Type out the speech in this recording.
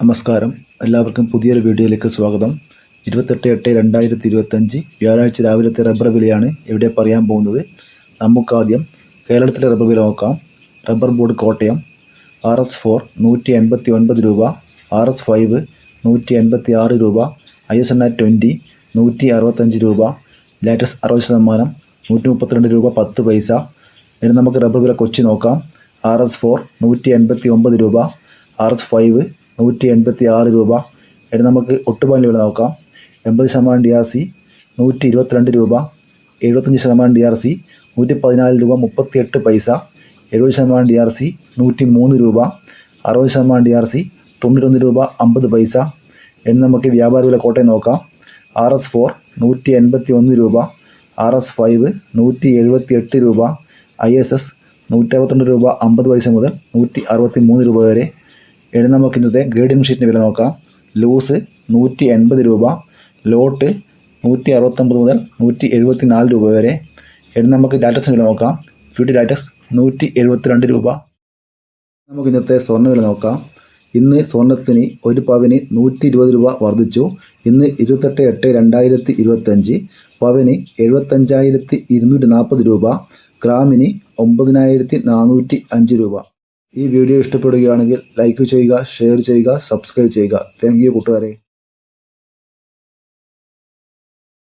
നമസ്കാരം. എല്ലാവർക്കും പുതിയൊരു വീഡിയോയിലേക്ക് സ്വാഗതം. ഇരുപത്തെട്ട് എട്ട് രണ്ടായിരത്തി ഇരുപത്തഞ്ച് വ്യാഴാഴ്ച രാവിലത്തെ റബ്ബർ വിലയാണ് ഇവിടെ പറയാൻ പോകുന്നത്. നമുക്കാദ്യം കേരളത്തിലെ റബ്ബർ വില നോക്കാം. Rubber board Kottayam R S four നൂറ്റി എൺപത്തി ഒൻപത് രൂപ ആർ എസ് ഫൈവ് നൂറ്റി എൺപത്തി ആറ് രൂപ I S N R twenty നൂറ്റി അറുപത്തഞ്ച് രൂപ ലാറ്റസ് അറുപത് ശതമാനം നൂറ്റി മുപ്പത്തിരണ്ട് രൂപ പത്ത് പൈസ. ഇനി നമുക്ക് റബ്ബർ വില കൊച്ചി നോക്കാം. ആർ എസ് ഫോർ നൂറ്റി എൺപത്തി ഒമ്പത് രൂപ ആർ എസ് ഫൈവ് നൂറ്റി എൺപത്തി ആറ് രൂപ. ഇനി നമുക്ക് ഒട്ടുപാലിന്റെ വില നോക്കാം. എൺപത് ശതമാനം ഡി ആർ സി നൂറ്റി ഇരുപത്തിരണ്ട് രൂപ. എഴുപത്തഞ്ച് ശതമാനം ഡി ആർ സി നൂറ്റി പതിനാല് രൂപ മുപ്പത്തി എട്ട് പൈസ. എഴുപത് ശതമാനം ഡി ആർ സി നൂറ്റി മൂന്ന് രൂപ. അറുപത് ശതമാനം ഡി ആർ സി തൊണ്ണൂറ്റൊന്ന് രൂപ അമ്പത് പൈസ. ഇനി നമുക്ക് വ്യാപാര വില കോട്ടയം നോക്കാം. ആർ എസ് ഫോർ നൂറ്റി എൺപത്തി ഒന്ന് രൂപ. ആർ എസ് ഫൈവ് നൂറ്റി എഴുപത്തി എട്ട് രൂപ. ഐ എസ് എസ് നൂറ്റി അറുപത്തിരണ്ട് രൂപ അമ്പത് പൈസ മുതൽ നൂറ്റി അറുപത്തി മൂന്ന് രൂപ വരെ. ഇനി നമുക്ക് ഇന്നത്തെ ഗ്രേഡിംഗ് ഷീറ്റിന്റെ വില നോക്കാം. ലൂസ് നൂറ്റി എൺപത് രൂപ ലോട്ട് നൂറ്റി അറുപത്തൊമ്പത് മുതൽ നൂറ്റി എഴുപത്തി നാല് രൂപ വരെ. ഇനി നമുക്ക് ഡാറ്റസിന് വില നോക്കാം. ഫ്യൂട്ടി ഡാറ്റസ് നൂറ്റി എഴുപത്തിരണ്ട് രൂപ. നമുക്ക് ഇന്നത്തെ സ്വർണ വില നോക്കാം. ഇന്ന് സ്വർണത്തിന് ഒരു പവന് നൂറ്റി ഇരുപത് രൂപ വർദ്ധിച്ചു. ഇന്ന് ഇരുപത്തെട്ട് എട്ട് രണ്ടായിരത്തി ഇരുപത്തഞ്ച് പവന് എഴുപത്തഞ്ചായിരത്തി ഇരുന്നൂറ്റി നാൽപ്പത് രൂപ ഗ്രാമിന് ഒമ്പതിനായിരത്തി നാനൂറ്റി അഞ്ച് രൂപ. ഈ വീഡിയോ ഇഷ്ടപ്പെടുകയാണെങ്കിൽ ലൈക്ക് ചെയ്യുക ഷെയർ ചെയ്യുക സബ്സ്ക്രൈബ് ചെയ്യുക. താങ്ക് യു കൂട്ടുകാരെ.